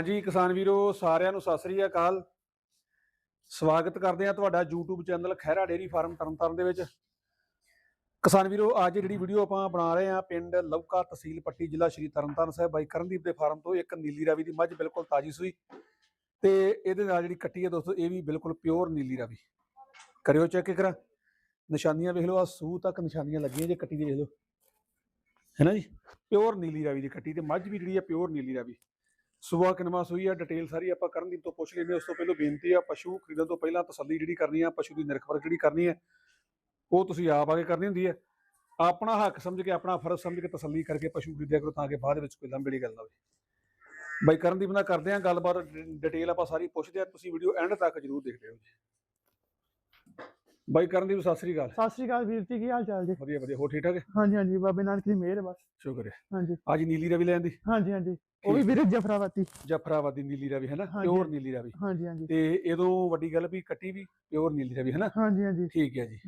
ਹਾਂਜੀ ਕਿਸਾਨ ਵੀਰੋ ਸਾਰਿਆਂ ਨੂੰ ਸਤਿ ਸ੍ਰੀ ਅਕਾਲ। ਸਵਾਗਤ ਕਰਦੇ ਆ ਤੁਹਾਡਾ YouTube channel Khaira dairy farm Tarn Taran ਦੇ ਵਿੱਚ। ਕਿਸਾਨ ਵੀਰੋ ਅੱਜ ਜਿਹੜੀ ਵੀਡੀਓ ਆਪਾਂ ਬਣਾ ਰਹੇ ਆ ਪਿੰਡ ਲਵਕਾ ਤਹਿਸੀਲ ਪੱਟੀ ਜ਼ਿਲ੍ਹਾ ਸ਼੍ਰੀ ਤਰਨਤਾਰਨ ਸਾਹਿਬ ਬਾਈ ਕਰਨਦੀਪ ਦੇ ਫਾਰਮ ਤੋਂ ਇੱਕ ਨੀਲੀ ਰਾਵੀ ਦੀ ਮੱਝ ਬਿਲਕੁਲ ਤਾਜੀ ਸੂਈ ਤੇ ਇਹਦੇ ਨਾਲ ਜਿਹੜੀ ਕੱਟੀ ਹੈ ਦੋਸਤੋ ਇਹ ਵੀ ਬਿਲਕੁਲ ਪਿਓਰ ਨੀਲੀ ਰਾਵੀ। ਕਰਿਓ ਚੈੱਕ ਕਰਾਂ ਨਿਸ਼ਾਨੀਆਂ ਵੇਖ ਲਓ ਆ ਸੂ ਤੱਕ ਨਿਸ਼ਾਨੀਆਂ ਲੱਗੀਆਂ ਜੇ ਕੱਟੀ ਦੀ ਵੇਖ ਲਓ। ਹੈ ਨਾ ਜੀ? ਪਿਓਰ ਨੀਲੀ ਰਾਵੀ ਦੀ ਕੱਟੀ ਤੇ ਮੱਝ ਵੀ ਜਿਹੜੀ ਹੈ ਪਿਓਰ ਨੀਲੀ ਰਾਵੀ। ਸੁਬਾਹ ਕਿਨਵਾ ਸੂਈ ਹੈ ਡਿਟੇਲ ਸਾਰੀ ਆਪਾਂ ਕਰਨਦੀਪ ਤੋਂ ਪੁੱਛ ਲੈਂਦੇ ਹਾਂ। ਉਸ ਤੋਂ ਪਹਿਲਾਂ ਬੇਨਤੀ ਆ, ਪਸ਼ੂ ਖਰੀਦਣ ਤੋਂ ਪਹਿਲਾਂ ਤਸੱਲੀ ਜਿਹੜੀ ਕਰਨੀ ਆ, ਪਸ਼ੂ ਦੀ ਨਿਰਖ ਜਿਹੜੀ ਕਰਨੀ ਹੈ ਉਹ ਤੁਸੀਂ ਆਪ ਆ ਕੇ ਕਰਨੀ ਹੁੰਦੀ ਹੈ ਆਪਣਾ ਹੱਕ ਸਮਝ ਕੇ, ਆਪਣਾ ਫਰਜ਼ ਸਮਝ ਕੇ ਤਸੱਲੀ ਕਰਕੇ ਪਸ਼ੂ ਖਰੀਦਿਆ ਕਰੋ, ਤਾਂ ਕਿ ਬਾਅਦ ਵਿੱਚ ਕੋਈ ਲੰਬੜੀ ਗੱਲ ਨਾ ਹੋਵੇ। ਬਾਈ ਕਰਨਦੀਪ ਨਾਲ ਕਰਦੇ ਆ ਗੱਲਬਾਤ ਡਿਟੇਲ ਆਪਾਂ ਸਾਰੀ ਪੁੱਛਦੇ ਆ ਤੁਸੀਂ ਵੀਡੀਓ ਐਂਡ ਤੱਕ ਜਰੂਰ ਦੇਖਦੇ ਹੋ ਜੀ। ਬਾਈ ਕਰਨਦੀਪ ਸਤਿ ਸ੍ਰੀ ਅਕਾਲ। ਸਤਿ ਸ਼੍ਰੀ ਅਕਾਲ ਵੀਰ ਜੀ ਕੀ ਹਾਲ ਚਾਲ ਜੀ? ਵਧੀਆ ਵਧੀਆ। ਹੋ ਠੀਕ ਠਾਕ ਹਾਂਜੀ ਹਾਂਜੀ ਬਾਬੇ ਨਾਨਕ ਦੀ ਮਿਹਰ ਹੈ ਬਸ। ਸ਼ੁਕਰ ਹੈ। ਹਾਂਜੀ। ਅੱਜ ਨੀਲੀ ਰਵੀ ਲੈਣ ਦੀ? ਹਾਂਜੀ ਹਾਂਜੀ। ਉਹ ਵੀ। ਵੀਰੇ ਜਫਰਾਵਾਤੀ ਜਫਰਾਬਾਦੀ ਨੀਲੀ ਰਵੀ ਹੈ ਨਾ। ਪਿਓਰ ਨੀਲੀ ਰਵੀ ਹਾਂਜੀ ਹਾਂਜੀ। ਤੇ ਇਹਦੋਂ ਵੱਡੀ ਗੱਲ ਵੀ ਕੱਟੀ ਵੀ ਪਿਓਰ ਨੀਲੀ ਰਵੀ ਹੈ ਨਾ? ਹਾਂਜੀ ਹਾਂਜੀ। ਠੀਕ ਹੈ ਜੀ।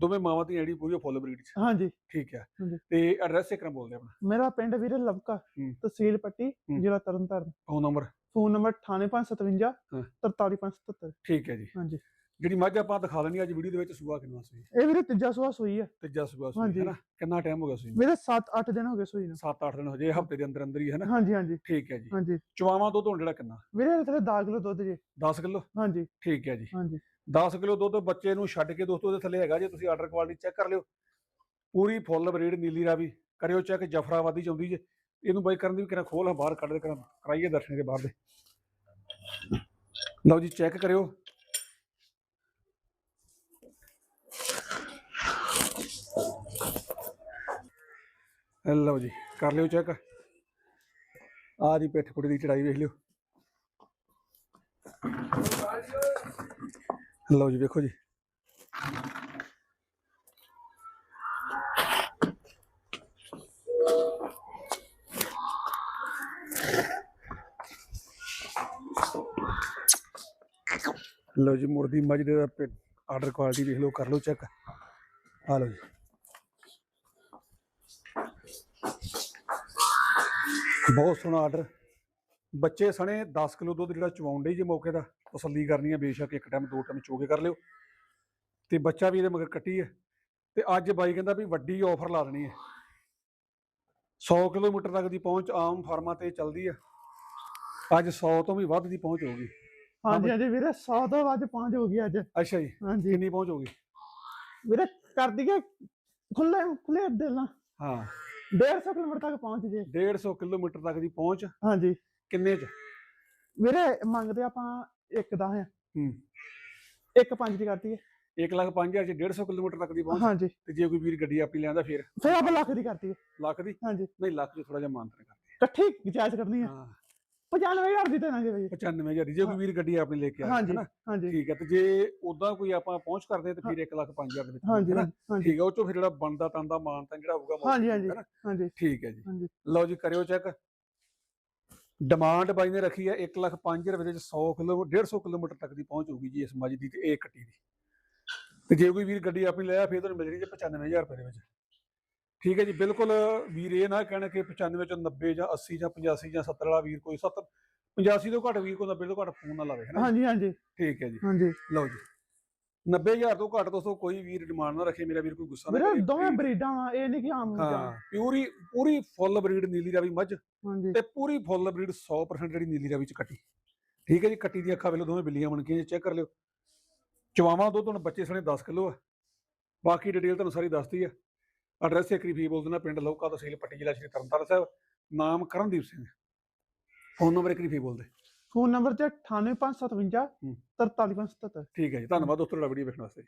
ਦੋਵੇਂ ਮਾਵਾਂ ਦੀ ਜਿਹੜੀ ਪੂਰੀ ਫੁੱਲ ਬਰੀਡ ਚ। ਹਾਂਜੀ। ਠੀਕ ਹੈ। ਤੇ ਐਡਰੈਸ ਇੱਕ ਨਾ ਬੋਲਦੇ ਆਪਣਾ। ਮੇਰਾ ਪਿੰਡ ਵੀਰੇ ਲਵਕਾ। ਤਹਿਸੀਲ ਪੱਟੀ। ਜ਼ਿਲ੍ਹਾ Tarn Taran. Phone number? Phone number 98557 ਹਾਂ। 43577 ਠੀਕ ਹੈ ਜੀ। ਹਾਂਜੀ। ਜਿਹੜੀ ਮੱਝ ਆਪਾਂ ਦਿਖਾ ਲੈਣੀ ਅੱਜ ਵੀਡੀਓ ਦੇ ਵਿੱਚ ਸੂਆ ਕਿੰਨਾ ਸੂਈ ਇਹ ਵੀਰੇ ਤੀਜਾ ਸੂਆ ਸੂਈ ਹੈ। ਤੀਜਾ ਸੂਆ ਸੂਈ ਹਾਂਜੀ। ਹੈ ਨਾ ਕਿੰਨਾ ਟਾਈਮ ਹੋ ਗਿਆ ਸੂਈ ਵੀਰੇ 7-8 ਦਿਨ ਹੋ ਗਏ ਸੂਈ ਨੂੰ। 7-8 ਦਿਨ ਹੋ ਜੇ ਹਫ਼ਤੇ ਦੇ ਅੰਦਰ ਅੰਦਰ ਹੀ ਹੈ ਨਾ ਹਾਂਜੀ ਹਾਂਜੀ। ਠੀਕ ਹੈ ਜੀ। ਹਾਂਜੀ। ਚਵਾਵਾਂ ਦੁੱਧ ਹੁਣ ਜਿਹੜਾ ਕਿੰਨਾ? ਵੀਰੇ ਥੱਲੇ 10 ਕਿਲੋ ਦੁੱਧ ਜੀ। 10 ਕਿਲੋ? ਹਾਂਜੀ। ਠੀਕ ਹੈ ਜੀ। ਹਾਂਜੀ। 10 ਕਿਲੋ ਦੁੱਧ ਬੱਚੇ ਨੂੰ ਛੱਡ ਕੇ ਦੋਸਤੋ ਉਹਦੇ ਥੱਲੇ ਹੈਗਾ ਜੇ ਤੁਸੀਂ ਆਰਡਰ ਕੁਆਲਿਟੀ ਚੈੱਕ ਕਰ ਲਿਓ। ਪੂਰੀ ਫੁੱਲ ਬਰੀਡ ਨੀਲੀ ਰਾਵੀ। ਕਰਿਓ ਚੈੱਕ ਜਫਰਾਬਾਦੀ ਚ ਆਉਂਦੀ ਜੇ। ਇਹਨੂੰ ਬਾਈ ਕਰਨ ਦੀ ਵੀ ਕਿਹੜਾ ਖੋਲ ਆ ਬਾਹਰ ਕੱਢ ਦੇ ਕਰਾਂ ਕਰਾਈਏ ਦਰਸ਼ਨ ਦੇ ਬਾਹਰ ਦੇ। ਲਓ ਜੀ ਚੈੱਕ ਕਰਿਓ। ਲਓ ਜੀ, ਕਰ ਲਿਓ ਚੈੱਕ ਆ ਦੀ ਪਿੱਠ ਪੁੜੀ ਦੀ ਚੜਾਈ ਵੇਖ ਲਿਓ। ਲਓ ਜੀ, ਵੇਖੋ ਜੀ। ਲਓ ਜੀ ਮੁਰਦੀ ਮੱਝ ਦੇ ਆਰਡਰ ਕੁਆਲਿਟੀ ਵੇਖ ਲਓ, ਕਰ ਲਓ ਚੈੱਕ ਆ ਲਓ ਜੀ। ਬਹੁਤ ਸੋਹਣਾ ਆਰਡਰ ਬੱਚੇ ਸਣੇ 10 ਕਿਲੋ ਦੁੱਧ ਜਿਹੜਾ ਚਵਾਉਂਦੇ ਜੇ ਮੌਕੇ ਦਾ ਤਸੱਲੀ ਕਰਨੀ ਹੈ ਬੇਸ਼ੱਕ ਇੱਕ ਟਾਈਮ ਦੋ ਟਾਈਮ ਚੋਗੇ ਕਰ ਲਿਓ। ਤੇ ਬੱਚਾ ਵੀ ਇਹਦੇ ਮਗਰ ਕੱਟੀ ਹੈ ਤੇ ਅੱਜ ਬਾਈ ਕਹਿੰਦਾ ਵੀ ਵੱਡੀ ਆਫਰ ਲਾ ਦੇਣੀ ਹੈ 100 ਕਿਲੋਮੀਟਰ ਤੱਕ ਦੀ ਪਹੁੰਚ ਆਮ ਫਾਰਮਾਂ ਤੇ ਚੱਲਦੀ ਹੈ ਅੱਜ 100 ਤੋਂ ਵੀ ਵੱਧ ਦੀ ਪਹੁੰਚ ਹੋਊਗੀ। ਹਾਂਜੀ ਹਾਂਜੀ ਵੀਰੇ 100 ਤੋਂ ਵੱਧ ਪਹੁੰਚ ਹੋ ਗਈ ਅੱਜ। ਅੱਛਾ ਜੀ। ਹਾਂਜੀ। ਕਿੰਨੀ ਪਹੁੰਚ ਹੋਊਗੀ? ਵੀਰੇ ਕਰ ਦਈਏ ਖੁੱਲੇ ਖੁੱਲੇ ਦਿਲ ਨਾਲ। ਹਾਂ। 150 ਕਿਲੋਮੀਟਰ ਤੱਕ ਪਹੁੰਚ ਜੇ। 150 ਕਿਲੋਮੀਟਰ ਤੱਕ ਦੀ ਪਹੁੰਚ ਹਾਂਜੀ। ਕਿੰਨੇ ਚ? ਵੀਰੇ ਮੰਗਦੇ ਆਪਾਂ ਇੱਕ ਦਾ ਹੈ ਹੂੰ। ਇੱਕ ਪੰਜ ਦੀ ਕਰਤੀ ਹੈ 1 ਲੱਖ 5000 ਚ 150 ਕਿਲੋਮੀਟਰ ਤੱਕ ਦੀ ਪਹੁੰਚ। ਹਾਂਜੀ। ਤੇ ਜੇ ਕੋਈ ਵੀਰ ਗੱਡੀ ਆਪਣੀ ਲੈਂਦਾ ਫਿਰ? ਫਿਰ ਆਪਾਂ ਲੱਖ ਦੀ ਕਰਤੀ ਹੈ ਲੱਖ ਦੀ? ਹਾਂਜੀ। ਨਹੀਂ ਲੱਖ ਚ ਥੋੜਾ ਜਿਹਾ ਮਾਨਤਨ ਕਰਦੇ ਇਕੱਠੀ ਜਾਇਜ਼ ਕਰਨੀ ਹੈ ਹਾਂ। 95000 ਦੀ ਦੇਣਾਗੇ ਭਾਈ 95000 ਦੀ ਜੇ ਕੋਈ ਵੀਰ ਗੱਡੀ ਆਪਣੀ ਲੈ ਕੇ ਆ ਹਾਂਜੀ ਹਾਂਜੀ। ਠੀਕ ਹੈ ਤੇ ਜੇ ਉਦਾਂ ਕੋਈ ਆਪਾਂ ਪਹੁੰਚ ਕਰਦੇ ਤੇ ਫਿਰ 1 ਲੱਖ 5000 ਦੇ ਵਿੱਚ ਹਾਂਜੀ ਠੀਕ ਹੈ ਉਹ ਚੋਂ ਫਿਰ ਜਿਹੜਾ ਬਣਦਾ ਤੰਦਾ ਮਾਨਤਨ ਜਿਹੜਾ ਹੋਊਗਾ ਹਾਂਜੀ, ਤੇ ਹਾਂਜੀ। ਹਾਂਜੀ। ਠੀਕ ਹੈ ਜੀ। ਲਓ ਜੀ ਕਰਿਓ ਚੈੱਕ। ਡਿਮਾਂਡ ਬਾਈ ਨੇ ਰੱਖੀ ਹੈ 1 ਲੱਖ 5 ਰੁਪਏ ਦੇ ਵਿੱਚ 100 ਕਿਲੋ 150 ਕਿਲੋਮੀਟਰ ਤੱਕ ਦੀ ਪਹੁੰਚ ਹੋਊਗੀ ਜੀ ਇਸ ਮੱਝ ਦੀ ਤੇ ਇਹ ਕੱਟੀ ਦੀ ਤੇ ਜੇ ਕੋਈ ਵੀਰ ਗੱਡੀ ਆਪਣੀ ਲਿਆ ਫਿਰ ਤੁਹਾਨੂੰ ਮਿਲ ਜਣੀ ਜੀ 95000 ਰੁਪਏ ਦੇ ਵਿੱਚ। ਠੀਕ ਹੈ ਜੀ ਬਿਲਕੁਲ ਵੀਰ ਇਹ ਨਾ ਕਹਿਣ ਕਿ 95 ਚੋਂ 90 ਜਾਂ 80 ਜਾਂ 85 ਜਾਂ 70 ਵਾਲਾ ਵੀਰ ਕੋਈ 70 85 ਤੋਂ ਘੱਟ ਵੀਰ ਕੋਈ 90 ਤੋਂ ਘੱਟ ਫੋਨ ਨਾ ਲਾਵੇ ਹੈ ਨਾ ਹਾਂਜੀ ਹਾਂਜੀ। ਠੀਕ ਹੈ ਜੀ। ਹਾਂਜੀ। ਲਓ ਜੀ। 90000 ਤੋਂ ਘੱਟ ਦੋਸਤੋ ਕੋਈ ਵੀਰ ਡਿਮਾਂਡ ਨਾ ਰੱਖੇ ਮੇਰਾ ਵੀਰ ਕੋਈ ਗੁੱਸਾ ਨਾ ਕਰੇ। ਦੋਵੇਂ ਬਰੀਡਾਂ ਵਾ ਇਹ ਨਹੀਂ ਕਿ ਆਮ ਹਾਂ ਪਿਊਰੀ ਪੂਰੀ ਫੁੱਲ ਬਰੀਡ ਨੀਲੀ ਰਾਵੀ ਮੱਝ ਹਾਂਜੀ। ਤੇ ਪੂਰੀ ਫੁੱਲ ਬਰੀਡ 100% ਜਿਹੜੀ ਨੀਲੀ ਰਾਵੀ ਚ ਕੱਟੀ। ਠੀਕ ਹੈ ਜੀ ਕੱਟੀ ਦੀਆਂ ਅੱਖਾਂ ਵੇਲੋ ਦੋਵੇਂ ਬਿੱਲੀਆਂ ਬਣ ਕੇ ਚੈੱਕ ਕਰ ਲਿਓ। ਚਵਾਵਾਂ ਦੁੱਧ ਹੁਣ ਬੱਚੇ ਸਣੇ 10 ਕਿਲੋ ਆ। ਬਾਕੀ ਡਿਟੇਲ ਤੁਹਾਨੂੰ ਸਾਰੀ ਦੱਸਤੀ ਆ। ਐਡਰੈਸ ਇੱਕ ਰਿਫੀ ਬੋਲ ਦੇਣਾ ਪਿੰਡ ਲੌਕਾ ਤਹਿਸੀਲ ਪੱਟੀ ਜ਼ਿਲ੍ਹਾ ਸ਼੍ਰੀ ਤਰਨਤਾਰਨ ਸਾਹਿਬ ਨਾਮ ਕਰਨਦੀਪ ਸਿੰਘ। ਫੋਨ ਨੰਬਰ ਇੱਕ ਰਿਫੀ ਬੋਲ ਦੇ ਫੋਨ ਨੰਬਰ ਤੇ 98557 ਹੂੰ। 43577 ਠੀਕ ਹੈ ਜੀ ਧੰਨਵਾਦ ਦੋਸਤੋ ਤੁਹਾਡਾ ਵੀਡੀਓ ਵੇਖਣ ਵਾਸਤੇ।